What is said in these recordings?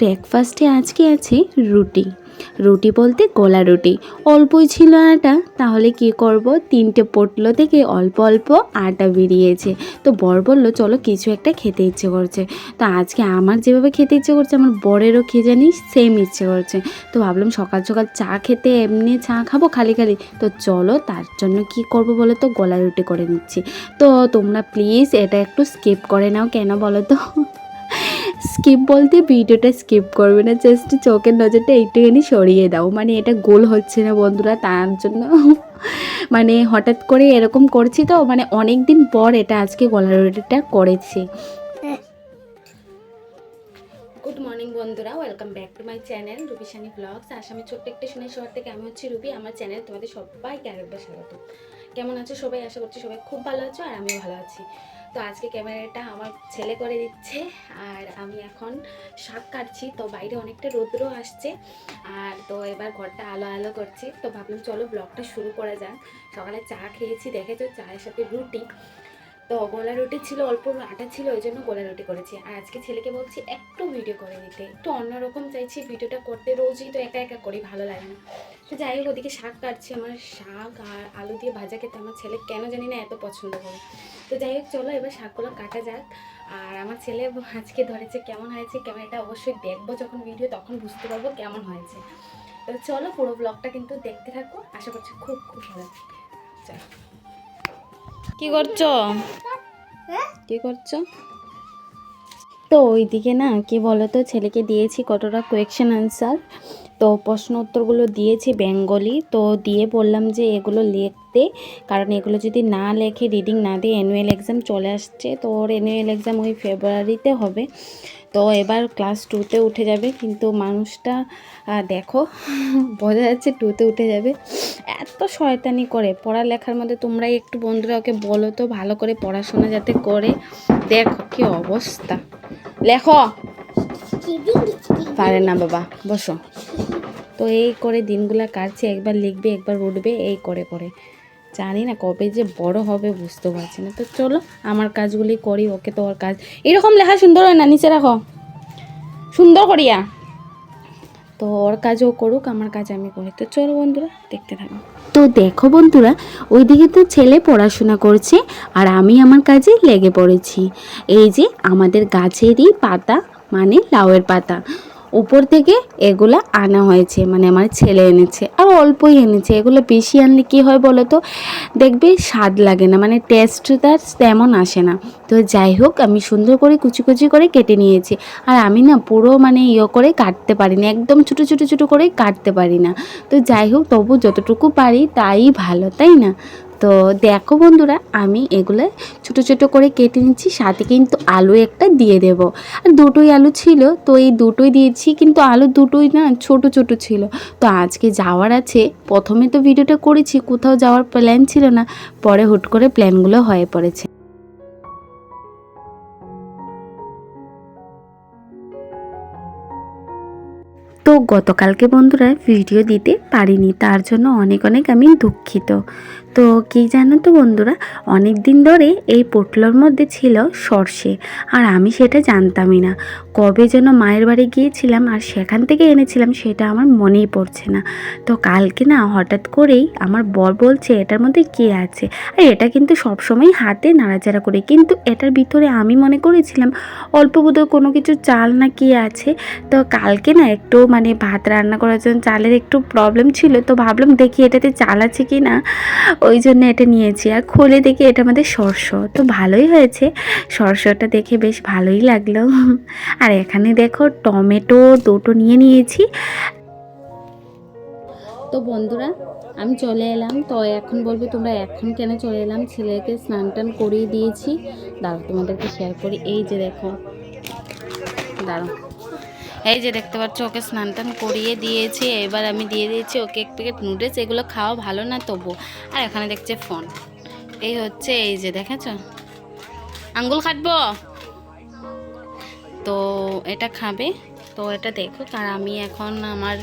ব্রেকফাস্টে আজকে আছে রুটি। রুটি বলতে গোলা রুটি। অল্পই ছিল আটা, তাহলে কি করব? তিনটে পোটলো থেকে অল্প অল্প আটা বেরিয়েছে। তো বর বলল, চলো কিছু একটা খেতে ইচ্ছে করছে। তো আজকে আমার যেভাবে খেতে ইচ্ছে করছে, আমার বরেরও খেয়ে জানি সেম ইচ্ছে করছে। তো ভাবলাম সকাল সকাল চা খেতে এমনি চা খাব খালি খালি। তো চলো তার জন্য কি করব বলো তো? গোলা রুটি করে নিচ্ছি। তো তোমরা প্লিজ এটা একটু স্কিপ করে নাও কেন বলো তো? স্কিপ বলতে ভিডিওটা স্কিপ করবে না জাস্ট চোখের নজরটা একটুখানি সরিয়ে দাও। মানে এটা গোল হচ্ছে না বন্ধুরা, তার জন্য। মানে হঠাৎ করে এরকম করছি তো মানে অনেক দিন পর এটা আজকে গলা রুটিটা করেছি। গুড মর্নিং বন্ধুরা welcome back to my channel Rubishani vlogs আসামি ছোট্ট একটা শুনে শহর থেকে, আমি হচ্ছি রুবি আমার চ্যানেল তোমাদের সবাইকে আরেকবার স্বাগত। কেমন আছো সবাই? আশা করছি সবাই খুব ভালো আছো, আর আমিও ভালো আছি। তো আজকে ক্যামেরাটা আমার ছেলে করে দিচ্ছে আর আমি এখন শাক কাটছি, তো বাইরে অনেকটা রৌদ্র আসছে আর তো এবার ঘরটা আলো আলো করছি, তো ভাবলাম চলো ব্লগটা শুরু করা যাক। সকালে চা খেয়েছি, দেখেছ? চায়ের সাথে রুটি। তো গোলা রুটি ছিল, অল্প আটা ছিল, ওই জন্য গোলা রুটি করেছি। আর আজকে ছেলেকে বলছি একটু ভিডিও করে দিতে একটু অন্যরকম চাইছি ভিডিওটা করতে রোজই তো একা একা করি, ভালো লাগে না। তো যাই হোক, ওদিকে শাক কাটছি, আমার শাক আর আলু দিয়ে ভাজা খেতে আমার ছেলে কেন জানি না এত পছন্দ করে। তো যাই হোক, চলো এবার শাকগুলো কাটা যাক। আর আমার ছেলে আজকে ধরেছে কেমন হয়েছে, ক্যামেরাটা অবশ্যই দেখব যখন ভিডিও তখন বুঝতে পারব কেমন হয়েছে। তো চলো পুরো ব্লগটা কিন্তু দেখতে থাকো, আশা করছি খুব খুব ভালো চলো। কি করছ? কি করছ? তো ওইদিকে না কি বলতো ছেলেকে দিয়েছি কতটা কোয়েকশন আনসার তো প্রশ্ন উত্তরগুলো দিয়েছি বেঙ্গলি। তো দিয়ে বললাম যে এগুলো লিখতে কারণ এগুলো যদি না লেখে রিডিং না দিয়ে অ্যানুয়াল এক্সাম চলে আসছে তো ওর অ্যানুয়াল এক্সাম ওই ফেব্রুয়ারিতে হবে। তো এবার ক্লাস টুতে উঠে যাবে, কিন্তু মানুষটা দেখো, বোঝা যাচ্ছে টুতে উঠে যাবে। এত শয়তানি করে, পড়ালেখার মধ্যে তোমরাই একটু বন্ধুরা ওকে বলো তো, ভালো করে পড়াশোনা যাতে করে। দেখো কি অবস্থা। লেখো। পারে না বাবা, বসো। তো এই করে দিনগুলো কাটছে, একবার লিখবে, একবার উঠবে, এই করে করে। জানি না কবে যে বড় হবে বুঝতে পারছি না। তো চলো, আমার কাজগুলি করি, ওকে তো ওর কাজ। এরকম লেখা সুন্দর হয় না, নিচে রাখো। সুন্দর করিয়া। তো ওর কাজও করুক, আমার কাজ আমি করি। তো চলো বন্ধুরা, দেখতে থাকো। তো দেখো বন্ধুরা, ওইদিকে তো ছেলে পড়াশোনা করছে, আর আমি আমার কাজে লেগে পড়েছি। এই যে আমাদের গাছেরই পাতা মানে লাউয়ের পাতা। উপর থেকে এগুলো আনা হয়েছে মানে আমার ছেলে এনেছে, আর অল্পই এনেছে। এগুলো বেশি আনলে কি হয় বলো তো? দেখবে স্বাদ লাগে না মানে টেস্টটা তেমন আসে না। তো যাই হোক, আমি সুন্দর করে কুচি কুচি করে কেটে নিয়েছি। আর আমি না পুরো মানে ইয়ে করে কাটতে পারি না একদম ছোটো ছোটো ছোটো করে কাটতে পারি না। তো যাই হোক, তবু যতটুকু পারি তাই ভালো, তাই না? তো দেখো বন্ধুরা, আমি এগুলো ছোট ছোট করে কেটে নিচ্ছি, সাথে কিন্তু আলু একটা দিয়ে দেব। আর দুটোই আলু ছিল, তো এই দুটোই দিয়েছি, কিন্তু আলু দুটোই না ছোট ছোট ছিল। তো আজকে যাওয়ার আছে, প্রথমে তো ভিডিওটা করেছি, কোথাও যাওয়ার প্ল্যান ছিল না, পরে হুট করে প্ল্যানগুলো হয়ে পড়েছে। তো গতকালকে বন্ধুরা ভিডিও দিতে পারিনি, তার জন্য অনেক অনেক আমি দুঃখিত। তো কি জানো তো বন্ধুরা? অনেক দিন ধরে এই পোটলোর মধ্যে ছিল সর্ষে, আর আমি সেটা জানতামই না। কবে যেন মায়ের বাড়ি গিয়েছিলাম আর সেখান থেকে এনেছিলাম সেটা আমার মনেই পড়ছে না। তো কালকে না হঠাৎ করেই আমার বর বলছে, এটার মধ্যে কে আছে? আর এটা কিন্তু সবসময় হাতে নাড়াচাড়া করে। কিন্তু এটার ভিতরে আমি মনে করেছিলাম, অল্প বোধহয় কোনো কিছু চাল না কি আছে। তো কালকে না একটু মানে ভাত রান্না করার জন্য চালের একটু প্রবলেম ছিল। তো ভাবলাম দেখি এটাতে চাল আছে কি না ওই জন্য এটা নিয়েছি। আর খুলে দেখি এটা আমাদের সরষ তো ভালোই হয়েছে। সরষটা দেখে বেশ ভালোই লাগল। আর এখানে দেখো টমেটো দুটো নিয়ে নিয়েছি। তো বন্ধুরা, আমি চলে এলাম। তো এখন বলবে তোমরা এখন কেন চলে এলাম? ছেলেকে স্নান টান করিয়ে দিয়েছি। দাঁড়াও, তোমাদেরকে শেয়ার করি। এই যে দেখো। দাঁড়াও। এই যে দেখতে পাচ্ছ, ওকে স্নান টান করিয়ে দিয়েছি। এবার আমি দিয়ে দিয়েছি ওকে এক প্যাকেট নুডলস। এগুলো খাওয়া ভালো না তবু আর এখানে দেখছে ফোন। এই হচ্ছে, এই যে দেখেছ? আঙ্গুল কাটবো? তো এটা খাবে। তো এটা দেখো আর আমি এখন আমার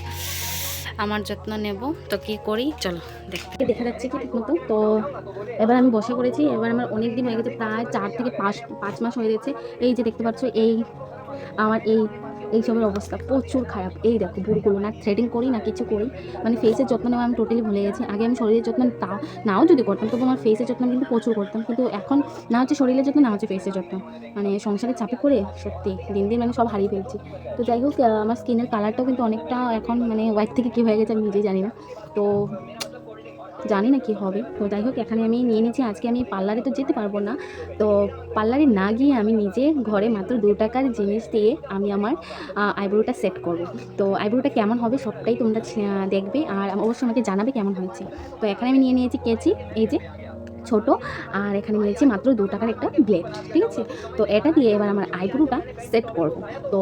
আমার যত্ন নেব। তো কি করি? চলো, দেখতে দেখা যাচ্ছে কি ঠিক মতো তো এবার আমি বসে করেছি এবার আমার অনেক দিন হয়ে গেছে, প্রায় চার থেকে পাঁচ পাঁচ মাস হয়ে গেছে। এই যে দেখতে পাচ্ছ, এই, আমার এই এইসবের অবস্থা, প্রচুর খারাপ। এই দেখো বুড়গুলো না থ্রেডিং করি না, কিছু করি। মানে ফেসের যত্ন নেওয়া আমি টোটালি ভুলে গেছি। আগে আমি শরীরের যত্ন তা, নাও যদি করতাম, তবু আমার ফেসের যত্ন কিন্তু প্রচুর করতাম। কিন্তু এখন না হচ্ছে শরীরের যত্ন, না হচ্ছে ফেসের যত্ন। মানে সংসারে চাপে করে সত্যি, দিন দিন মানে সব হারিয়ে ফেলছি। তো যাই হোক আমার স্কিনের কালারটাও কিন্তু অনেকটা এখন মানে হোয়াইট থেকে কী হয়ে গেছে আমি নিজেই জানি না। তো জানি না কি হবে। তো যাই হোক, এখানে আমি নিয়ে নিয়েছি। আজকে আমি পার্লারে তো যেতে পারব না। তো পার্লারে না গিয়ে আমি নিজে ঘরে মাত্র দু টাকার জিনিস দিয়ে আমি আমার আইব্রোটা সেট করব। তো আইব্রোটা কেমন হবে সবটাই তোমরা দেখবে। আর অবশ্যই আমাকে জানাবে কেমন হয়েছে। তো এখানে আমি নিয়ে নিয়েছি কেচি। এই যে ছোট, আর এখানে নিয়েছি মাত্র দু টাকার একটা ব্লেড ঠিক আছে? তো এটা দিয়ে এবার আমার আইব্রোটা সেট করব। তো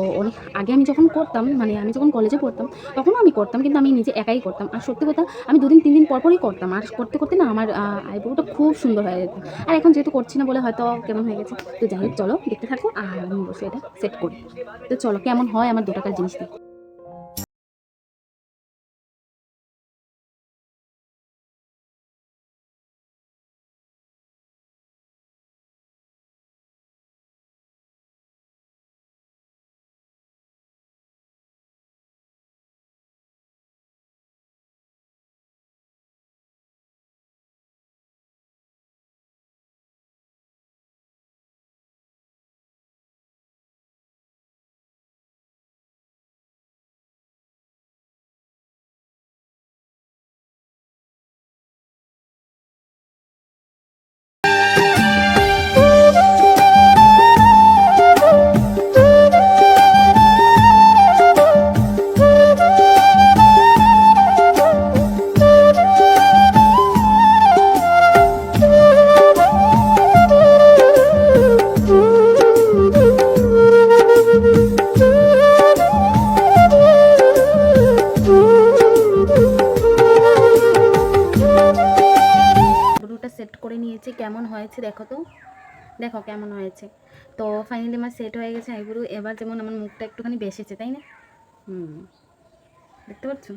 আগে আমি যখন করতাম মানে আমি যখন কলেজে পড়তাম, তখনও আমি করতাম, কিন্তু আমি নিজে একাই করতাম। আর সত্যি কথা, আমি দুদিন, তিন দিন পর পরই করতাম। আর করতে করতে না আমার আইব্রোটা খুব সুন্দর হয়ে যেত। আর এখন যেহেতু করছি না বলে হয়তো কেমন হয়ে গেছে, তো যাই হোক, চলো দেখতে থাকো, আর আমি অবশ্যই এটা সেট করি। তো চলো, কেমন হয় আমার দু টাকার জিনিস দিয়ে হয়েছে, দেখো তো। দেখো কেমন হয়েছে। তো ফাইনালি আমার সেট হয়ে গেছে আইব্রো এবার যেমন আমার মুখটা একটুখানি বেসেছে, তাই না? হুম। দেখতে পাচ্ছ?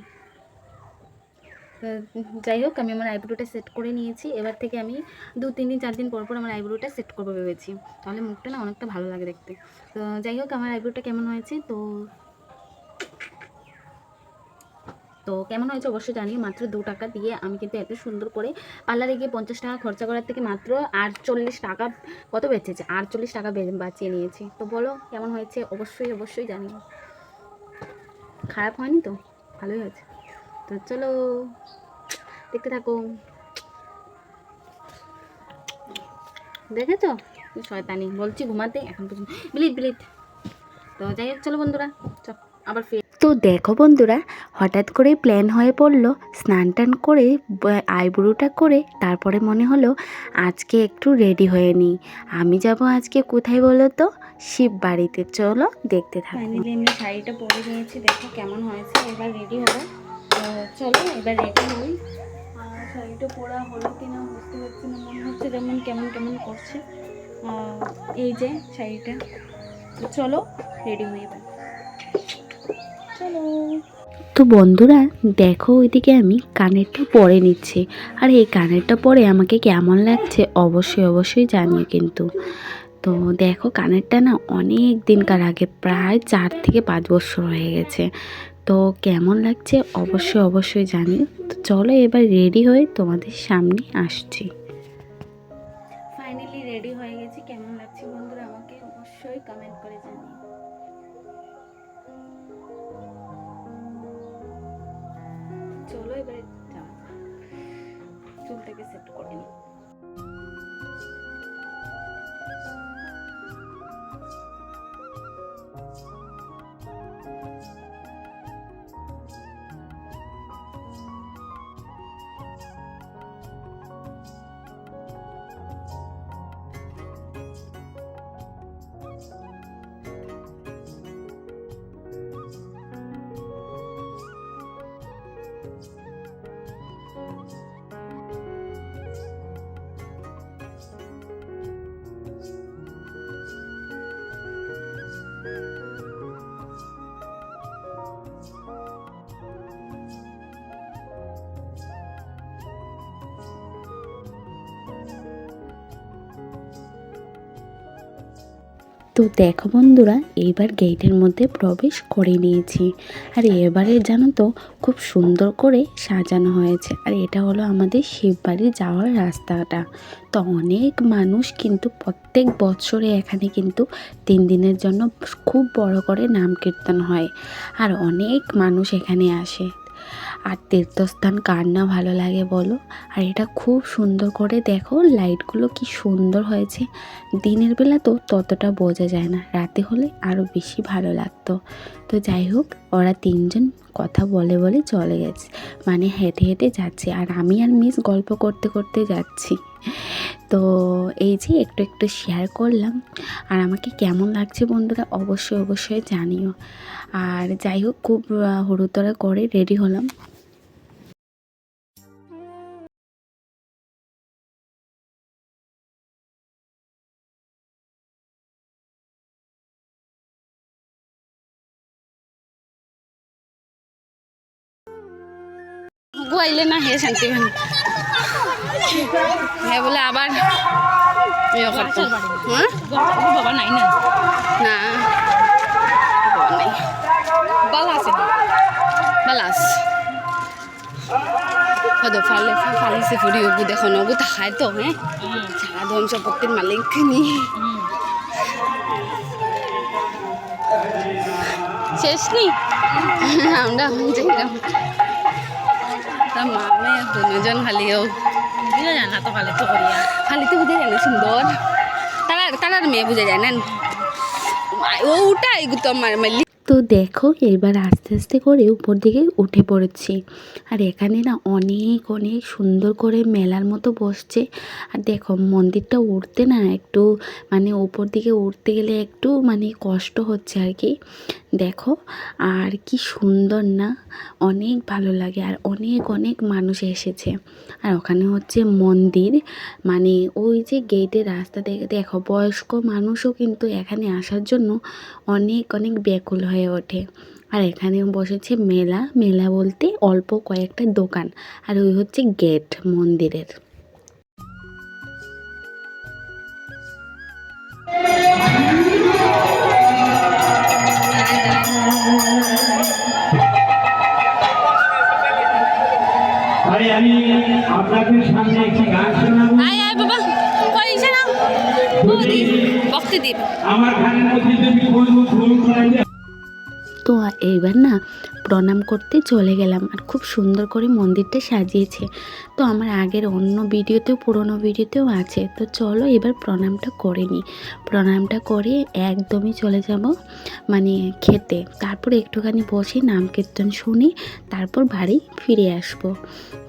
যাই হোক, আমি আমার আইব্রোটা সেট করে নিয়েছি। এবার থেকে আমি দু, তিন দিন, চার দিন পর পর আমার আইব্রোটা সেট করব ভেবেছি। তাহলে মুখটা না অনেকটা ভালো লাগে দেখতে। তো যাই হোক, আমার আইব্রোটা কেমন হয়েছে? তো তো কেমন হয়েছে অবশ্যই জানিয়ে মাত্র দু টাকা দিয়ে আমি কিন্তু এত সুন্দর করে পার্লারে গিয়ে পঞ্চাশ টাকা খরচা করার থেকে মাত্র আটচল্লিশ টাকা কত বেঁচেছে? আটচল্লিশ টাকা বাঁচিয়ে নিয়েছি। তো বলো, কেমন হয়েছে? অবশ্যই অবশ্যই জানিও। খারাপ হয়নি তো? ভালোই হয়েছে। তো চলো, দেখতে থাকো। দেখেছ? শয়তানি। বলছি ঘুমাতে, এখন পর্যন্ত বিলিট বিলিট তো যাই হোক, চলো বন্ধুরা চ আবার ফিরে তো দেখো বন্ধুরা, হঠাৎ করে প্ল্যান হয়ে পড়ল স্নান টান করে আইব্রোটা করে, তারপরে মনে হলো আজকে একটু রেডি হয়ে নিই। আমি যাব আজকে কোথায় বলো তো? শিব বাড়িতে। চলো দেখতে থাকো। ফাইনালি আমি শাড়িটা পরে নিয়েছি, দেখো কেমন হয়েছে, এবার রেডি হব। চলো এবার রেডি হই। শাড়িটা পরা হলো কিনা বুঝতে পারছি না, মনে হচ্ছে যেমন কেমন কেমন করছে। এই যে শাড়িটা। চলো রেডি হয়ে এবার। চলো। তো বন্ধুরা দেখো ওইদিকে আমি কানেরটা পরে নিচ্ছি। আর এই কানেরটা পরে আমাকে কেমন লাগছে অবশ্যই অবশ্যই জানিও কিন্তু। তো দেখো কানেরটা না অনেক দিনকার আগে প্রায় চার থেকে পাঁচ বছর হয়ে গেছে। তো কেমন লাগছে অবশ্যই অবশ্যই জানিও। তো চলো এবার রেডি হয়ে তোমাদের সামনে আসছি। ফাইনালি রেডি হয়ে এবারে যাওয়া চুলটাকে সেট করে নিই তো দেখো বন্ধুরা, এইবার গেটের মধ্যে প্রবেশ করে নিয়েছি। আর এবারে জানো তো, খুব সুন্দর করে সাজানো হয়েছে। আর এটা হলো আমাদের শিববাড়ি যাওয়ার রাস্তাটা। তো অনেক মানুষ কিন্তু প্রত্যেক বছরে এখানে কিন্তু তিন দিনের জন্য খুব বড় করে নাম কীর্তন হয়। আর অনেক মানুষ এখানে আসে। আর তীর্থস্থান কার না ভালো লাগে বলো? আর এটা খুব সুন্দর করে দেখো, লাইটগুলো কি সুন্দর হয়েছে। দিনের বেলা তো ততটা বোঝা যায় না, রাতে হলে আরও বেশি ভালো লাগতো। তো যাই হোক, ওরা তিনজন কথা বলে বলে চলে গেছে। মানে হেঁটে হেঁটে যাচ্ছে, আর আমি আর মিস গল্প করতে করতে যাচ্ছি। তো এই যে একটু একটু শেয়ার করলাম। আর আমাকে কেমন লাগছে বন্ধুরা অবশ্যই অবশ্যই জানিও। আর যাই হোক, খুব হুড়োতড়া করে রেডি হলাম। গুয়াইলে না, হে শান্তি হ্যাঁ বলে আবার ইয়ে করতো। হ্যাঁ? বাবা নাই না না বাবা নাই বালা আছে ওগু দেখো নগু তাহাই তো হ্যাঁ? সারা সম্পত্তির মালিক শেষ নি? আমরা মামে দুজন খালিও বুঝা যায় না তো কালে তো করিয়া খালি তো বুঝে যায় না, সুন্দর। তারা তারার মেয়ে বুঝে যায় না। ও উঠাই আমার মালি তো দেখো, এবার আস্তে আস্তে করে উপর দিকে উঠে পড়েছি। আর এখানে না অনেক অনেক সুন্দর করে মেলার মতো বসছে। আর দেখো, মন্দিরটা উঠতে না একটু মানে উপর দিকে উঠতে গেলে একটু মানে কষ্ট হচ্ছে আর কি। দেখো, আর কি সুন্দর না, অনেক ভালো লাগে। আর অনেক অনেক মানুষ এসেছে। আর ওখানে হচ্ছে মন্দির মানে ওই যে গেটের রাস্তা থেকে দেখো, বয়স্ক মানুষও কিন্তু এখানে আসার জন্য অনেক অনেক ব্যাকুল হয়ে ওঠে। আর এখানে বসেছে মেলা। মেলা বলতে অল্প কয়েকটা দোকান। আর ওই হচ্ছে গেট মন্দিরের। আরে আমি আপনাদের সামনে একটি গান শোনাবো। আয় আয় বাবা। পয়সা না বক্তি দিব আমার গানের মধ্যে যদি বলব ভুল এইবার না প্রণাম করতে চলে গেলাম আর খুব সুন্দর করে মন্দিরটা সাজিয়েছে। তো আমার আগের অন্য ভিডিওতেও, পুরনো ভিডিওতেও আছে। তো চলো এবার প্রণামটা করে নিই। প্রণামটা করে একদমই চলে যাব মানে খেতে। তারপর একটুখানি বসে নাম কীর্তন শুনি তারপর বাড়ি ফিরে আসব।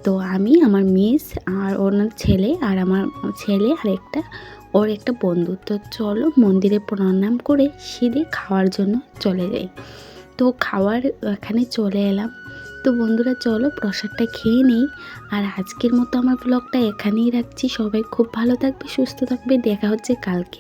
তো আমি, আমার মিস আর ওনার ছেলে আর আমার ছেলে আর একটা, ওর একটা বন্ধু। তো চলো মন্দিরে প্রণাম করে সিঁড়ে খাওয়ার জন্য চলে যাই। তো খাওয়ার এখানে চলে এলাম। তো বন্ধুরা, চলো প্রসাদটা খেয়ে নেই। আর আজকের মতো আমার ব্লগটা এখানেই রাখছি। সবাই খুব ভালো থাকবে, সুস্থ থাকবে। দেখা হচ্ছে কালকে।